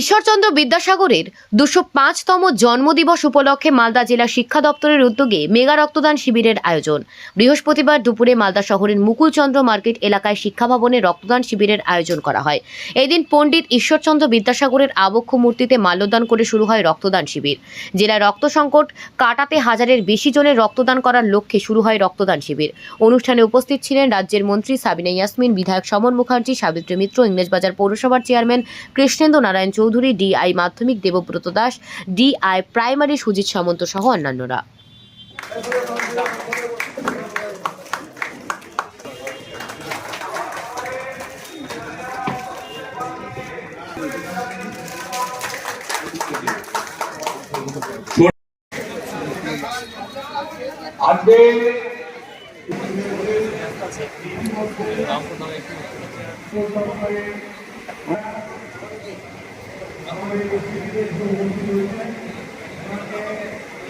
ঈশ্বরচন্দ্র বিদ্যাসাগরের দুশো পাঁচতম জন্মদিবস উপলক্ষে মালদা জেলা শিক্ষা দপ্তরের উদ্যোগে মেগা রক্তদান শিবিরের আয়োজন। বৃহস্পতিবার দুপুরে মালদা শহরের মুকুলচন্দ্র মার্কেট এলাকায় শিক্ষা ভবনে রক্তদান শিবিরের আয়োজন করা হয়। এদিন পণ্ডিত ঈশ্বরচন্দ্র বিদ্যাসাগরের আবক্ষ মূর্তিতে মাল্যদান করে শুরু হয় রক্তদান শিবির। জেলায় রক্ত সংকট কাটাতে হাজারের বেশি জনের রক্তদান করার লক্ষ্যে শুরু হয় রক্তদান শিবির। অনুষ্ঠানে উপস্থিত ছিলেন রাজ্যের মন্ত্রী সাবিনা ইয়াসমিন, বিধায়ক সমন মুখার্জি, সাবিত্রী মিত্র, ইংরেজবাজার পৌরসভার চেয়ারম্যান কৃষ্ণেন্দ্র নারায়ণ ডিআই মাধ্যমিক দেবব্রত দাস ডিআই প্রাইমারি সুজিত সামন্ত সহ অন্যান্যরা।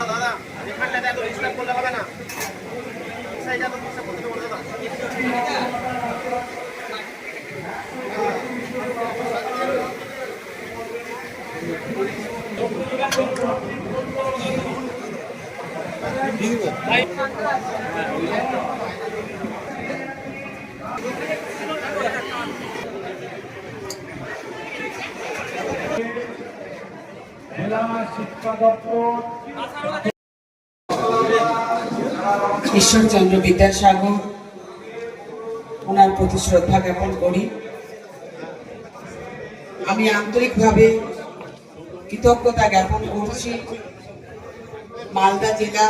দাদা এখানটাতে এত ডিস্টার্ব করলে হবে না সাইডে এত ডিস্টার্ব করতে পারবে দাদা জেলা ঈশ্বরচন্দ্র বিদ্যাসাগর, ওনার প্রতি শ্রদ্ধা জ্ঞাপন করি। আমি আন্তরিকভাবে কৃতজ্ঞতা জ্ঞাপন করছি মালদা জেলা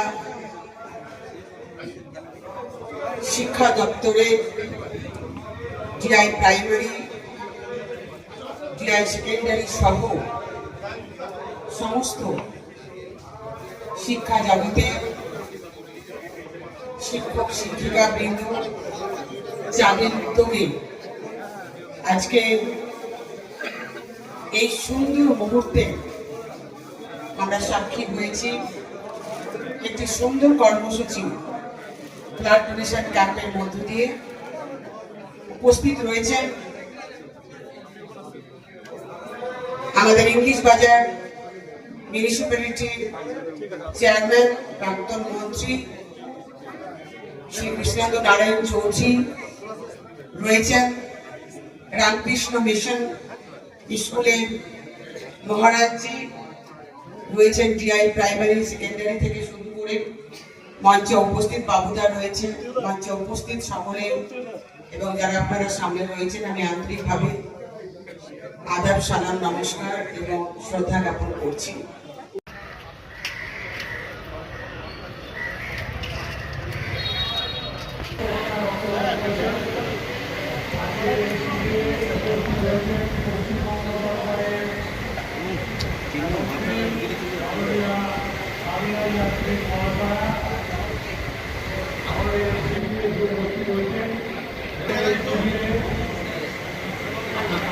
শিক্ষা দপ্তরে জিআই প্রাইমারি জিআই সেকেন্ডারি সহ সমস্ত শিক্ষা জগতে শিক্ষক, শিক্ষিকা বৃন্দ যাদের উদ্যোগে আজকে এই সুন্দর মুহূর্তে আমরা সাক্ষী হয়েছি একটি সুন্দর কর্মসূচি ব্লাড ডোনেশন ক্যাম্পের মধ্য দিয়ে উপস্থিত রয়েছেন আমাদের ইংলিশ বাজার মিউনিসিপ্যালিটির চেয়ারম্যান প্রাক্তন মন্ত্রী শ্রী কৃষ্ণেন্দ্র নারায়ণ চৌধুরী রয়েছেন। রামকৃষ্ণ মিশন স্কুলের মহারাজজি রয়েছেন টিআই প্রাইমারি, সেকেন্ডারি থেকে শুরু করে মঞ্চে উপস্থিত, বাবুদা রয়েছেন মঞ্চে উপস্থিত সকলে এবং যারা আপনারা সামনে রয়েছেন, আমি আন্তরিকভাবে আদাব সালাম নমস্কার এবং শ্রদ্ধা জ্ঞাপন করছি।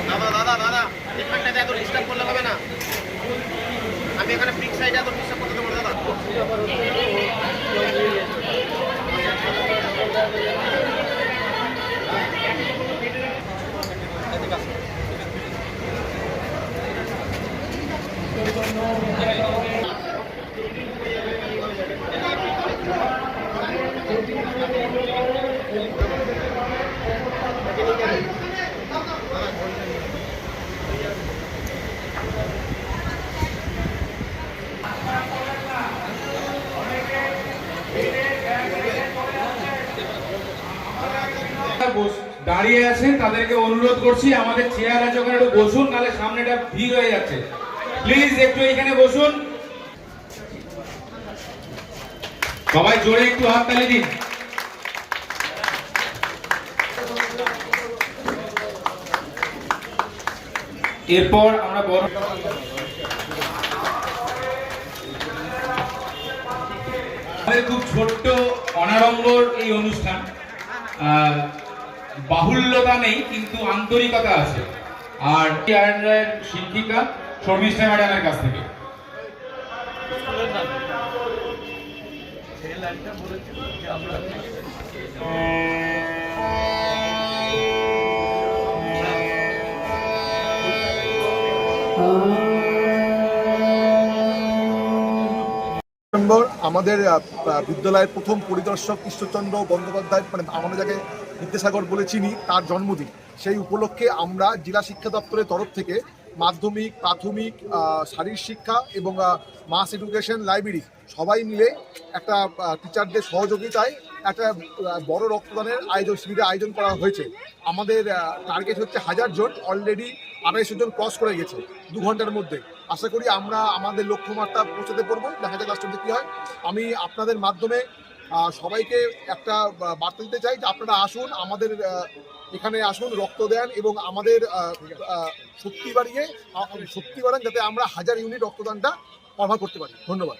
দাদা দাদা দাদা এখানটাতে এত ডিস্টার্ব করলে হবে না। আমি এখানে পিক সাইডে এত ডিস্টার্ব করতে পারব দাদা। Thank you. দাঁড়িয়ে আছেন তাদেরকে অনুরোধ করছি, আমাদের চেয়ার আছে, ওখানে একটু বসুন, নাহলে সামনেটা ভিড় হয়ে যাচ্ছে। প্লিজ একটু এখানে বসুন। সবাই জোরে একটু হাত তালি দিন। এরপর আমরা বড় খুব ছোট্ট অনারম্বর এই অনুষ্ঠান। বাহুল্যতা নেই কিন্তু আন্তরিকতা আছে। আর শিক্ষিকা শর্মিষ্ঠা ম্যাডামের কাছ থেকে। নম্বর আমাদের বিদ্যালয়ের প্রথম পরিদর্শক ঈশ্বরচন্দ্র বন্দ্যোপাধ্যায় মানে আমরা যাকে বিদ্যাসাগর বলে চিনি, তার জন্মদিন। সেই উপলক্ষে আমরা জেলা শিক্ষা দপ্তরের তরফ থেকে মাধ্যমিক, প্রাথমিক শারীরিক শিক্ষা এবং মাস এডুকেশন লাইব্রেরি সবাই মিলে একটা টিচারদের সহযোগিতায় একটা বড় রক্তদানের আয়োজন, শিবিরের আয়োজন করা হয়েছে। আমাদের টার্গেট হচ্ছে হাজার জন অলরেডি আড়াইশো জন ক্রস করে গেছে দু ঘণ্টার মধ্যে। আশা করি আমরা আমাদের লক্ষ্যমাত্রা পৌঁছাতে পারব। দেখা যাক লাস্ট কী হয়। আমি আপনাদের মাধ্যমে সবাইকে একটা বার্তা দিতে চাই যে আপনারা আসুন, আমাদের এখানে আসুন, রক্ত দেন এবং আমাদের শক্তি বাড়িয়ে শক্তি বাড়ান যাতে আমরা হাজার ইউনিট রক্তদানটা কভার করতে পারি। ধন্যবাদ।